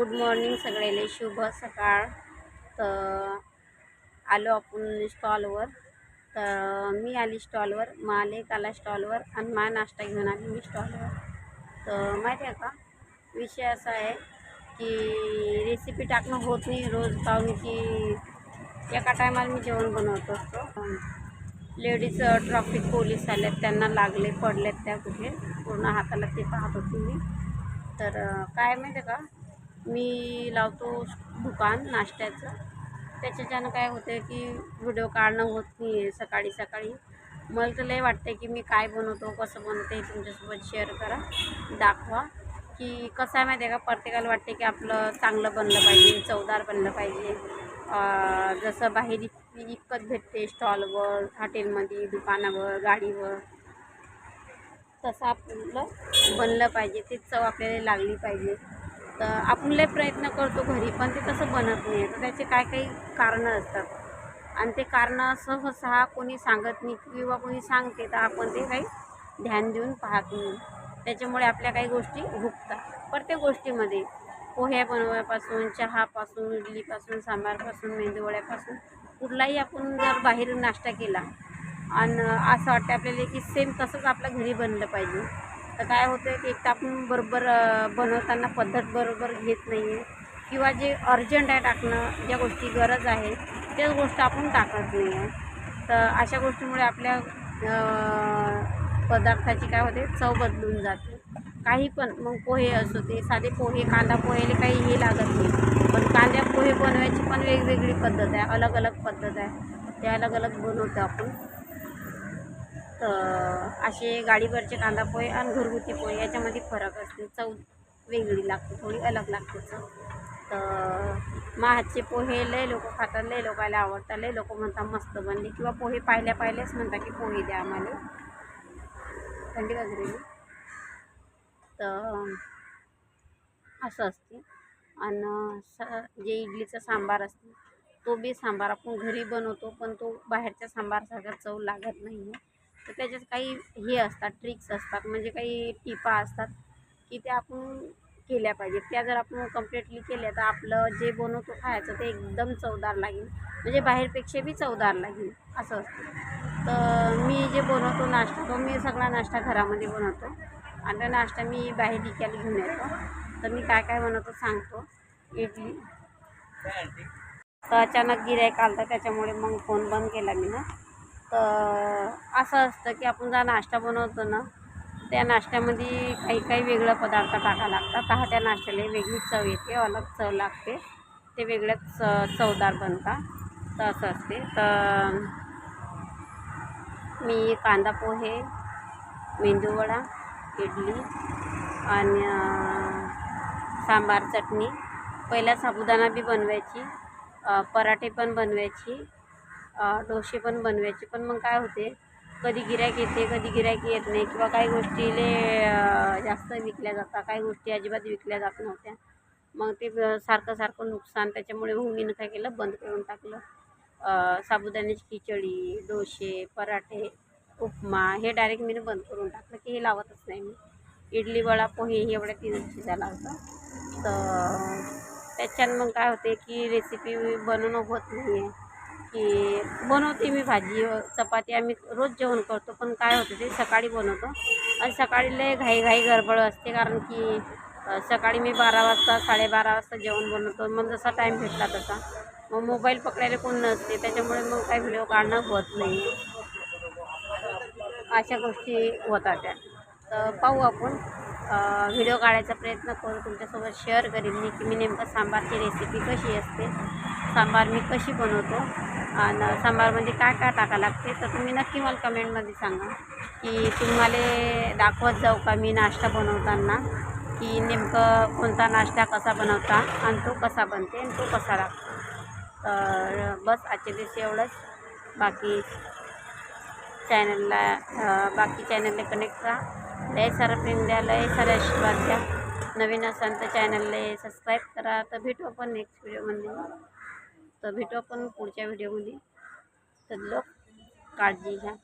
Good morning सगळ्याला. शुभ सकाळ. तर आलो आपण स्टॉलवर. तर मी आली स्टॉलवर मालेक आला स्टॉलवर आणि मा नाश्ता घेऊन आली मी स्टॉलवर. तर माहिती आहे का? विषय असा आहे की रेसिपी टाकणं होत नाही रोज. काहून की एका टायमाला मी जेवण बनवत असतो. लेडीज ट्रॉफिक पोलीस आल्यात त्यांना लागले पडलेत त्या कुठे. पूर्ण हाताला ते पाहत होती मी. तर काय माहिती आहे का? मी लावतो दुकान नाश्त्याचं. त्याच्याच्यानं काय होतं की व्हिडिओ काढणं होत नाही आहे सकाळी सकाळी. मला तर लय वाटतं की मी काय बनवतो कसं बनवते हे तुमच्यासोबत शेअर करा. दाखवा की कसं आहे माहिती आहे का? प्रत्येकाला वाटते की आपलं चांगलं बनलं पाहिजे चवदार बनलं पाहिजे. जसं बाहेर इक- विकत भेटते स्टॉलवर हॉटेलमध्ये दुकानावर गाडीवर. तसं आपलं बनलं पाहिजे ते चव आपल्याला लागली पाहिजे. तर आपण प्रयत्न करतो घरी पण ते तसं बनत नाही. तर त्याचे काय काही कारणं असतात. आणि ते कारणं सहसा कोणी सांगत नाही किंवा कोणी सांगते तर आपण ते काही ध्यान देऊन पाहत नाही. त्याच्यामुळे आपल्या काही गोष्टी हुकतात. प्रत्येक गोष्टीमध्ये पोह्या बनवण्यापासून चहापासून इडलीपासून सांबारपासून मेंदूवड्यापासून कुठलाही आपण जर बाहेर नाश्ता केला आणि असं वाटतं आपल्याला की सेम तसंच आपल्या घरी बनलं पाहिजे. तर काय होतं की एक तर आपण बरोबर बनवताना पद्धत बरोबर घेत नाही आहे किंवा जे अर्जंट आहे टाकणं ज्या गोष्टी गरज आहे त्याच गोष्ट आपण टाकत नाही आहे तर अशा गोष्टीमुळे आपल्या पदार्थाची काय होते चव बदलून जाते. काही पण मग पोहे असो ते साधे पोहे कांदा पोहेले काही हे लागत नाही. पण कांद्या पोहे बनवायची पण वेगवेगळी पद्धत आहे अलग अलग पद्धत आहे. ते अलग अलग बनवतो आपण. असे गाडीवरचे कांदा पोहे आणि घरगुती पोहे याच्यामध्ये फरक असते. चव वेगळी लागते थोडी अलग लागते चव. तर महाचे पोहे लय लोक खातात लय लोकायला आवडतात लय लोक म्हणतात मस्त बनले. किंवा पोहे पाहिल्या पाहिल्याच म्हणतात की पोहे द्या आम्हाला. थंडी वगैरे. तर असं असते. आणि स जे इडलीचा सांबार असते तो बी सांबार आपण घरी बनवतो पण तो बाहेरच्या सांबारसारखा चव लागत नाही आहे तर त्याच्यात काही हे असतात ट्रिक्स असतात म्हणजे काही टिपा असतात की त्या आपण केल्या पाहिजेत. त्या जर आपण कम्प्लिटली केल्या तर आपलं जे बनवतो खायचं ते एकदम चवदार लागेल. म्हणजे बाहेरपेक्षा बी चवदार लागेल असं असतं. तर मी जे बनवतो नाश्ता तो मी सगळा नाश्ता घरामध्ये बनवतो. आणि तो नाश्ता मी बाहेर विकायला घेऊन येतो. तर मी काय काय बनवतो सांगतो. इडली. तर अचानक गिऱ्हाईक आलं त्याच्यामुळे मग फोन बंद केला मी ना. तर असं असतं की आपण जा नाश्ता बनवतो ना त्या नाश्त्यामध्ये काही काही वेगळं पदार्थ टाका लागतात. तर त्या नाश्त्याला वेगळी चव येते अलग चव लागते. ते वेगळ्याच च चवदार बनतात. तर असं असते. तर मी कांदा पोहे मेंदूवडा इडली आणि सांबार चटणी. पहिला साबुदाणा बी बनवायची पराठे पण बनवायची. डोसे पण बनवायचे. पण मग काय होते कधी गिऱ्हाईक येते कधी गिऱ्हाईक येत नाही किंवा काही गोष्टीले जास्त विकल्या जातात काही गोष्टी अजिबात विकल्या जात नव्हत्या. मग ते सारखं सारखं नुकसान त्याच्यामुळे मग काय केलं बंद करून टाकलं. साबुदाण्याची खिचडी डोसे पराठे उपमा हे डायरेक्ट मी बंद करून टाकलं की हे लावतच नाही मी. इडली वडा पोहे हे एवढ्या तीन शिजायला लावतं तर त्याच्यानं मग काय होते की रेसिपी बनवणं होत नाही आहे की बनवते मी भाजी चपाती आम्ही रोज जेवण करतो पण काय होतं ते सकाळी बनवतो. आणि सकाळी लय घाई घाई गडबड असते कारण की सकाळी मी बारा वाजता साडेबारा वाजता जेवण बनवतो. मग जसा टाईम भेटला तसा. मग मोबाईल पकडायला कोण नसते त्याच्यामुळे मग काही व्हिडिओ काढणं होत नाही. अशा गोष्टी होतात त्या. तर पाहू आपण. व्हिडिओ काढायचा प्रयत्न करू. तुमच्यासोबत शेअर करीन मी की मी नेमकं सांबारची रेसिपी कशी असते सांबार मी कशी बनवतो आणि सांबारमध्ये काय काय टाका लागते तर तुम्ही नक्की मला कमेंटमध्ये सांगा की तुम्हाला दाखवत जाऊ का मी नाश्ता बनवताना की नेमकं कोणता नाश्ता कसा बनवता आणि तो कसा बनते आणि तो कसा लागतो. तर बस आजच्या दिवशी एवढंच. बाकी चॅनलला बाकी चॅनलला कनेक्ट राहा लय सारं प्रेम द्या लय सारे आशीर्वाद द्या. नवीन असाल तर चॅनलला सबस्क्राईब करा. तर भेटू आपण नेक्स्ट व्हिडिओमध्ये तर भेटू आपण पुढच्या व्हिडिओमध्ये तर लोक काळजी घ्या.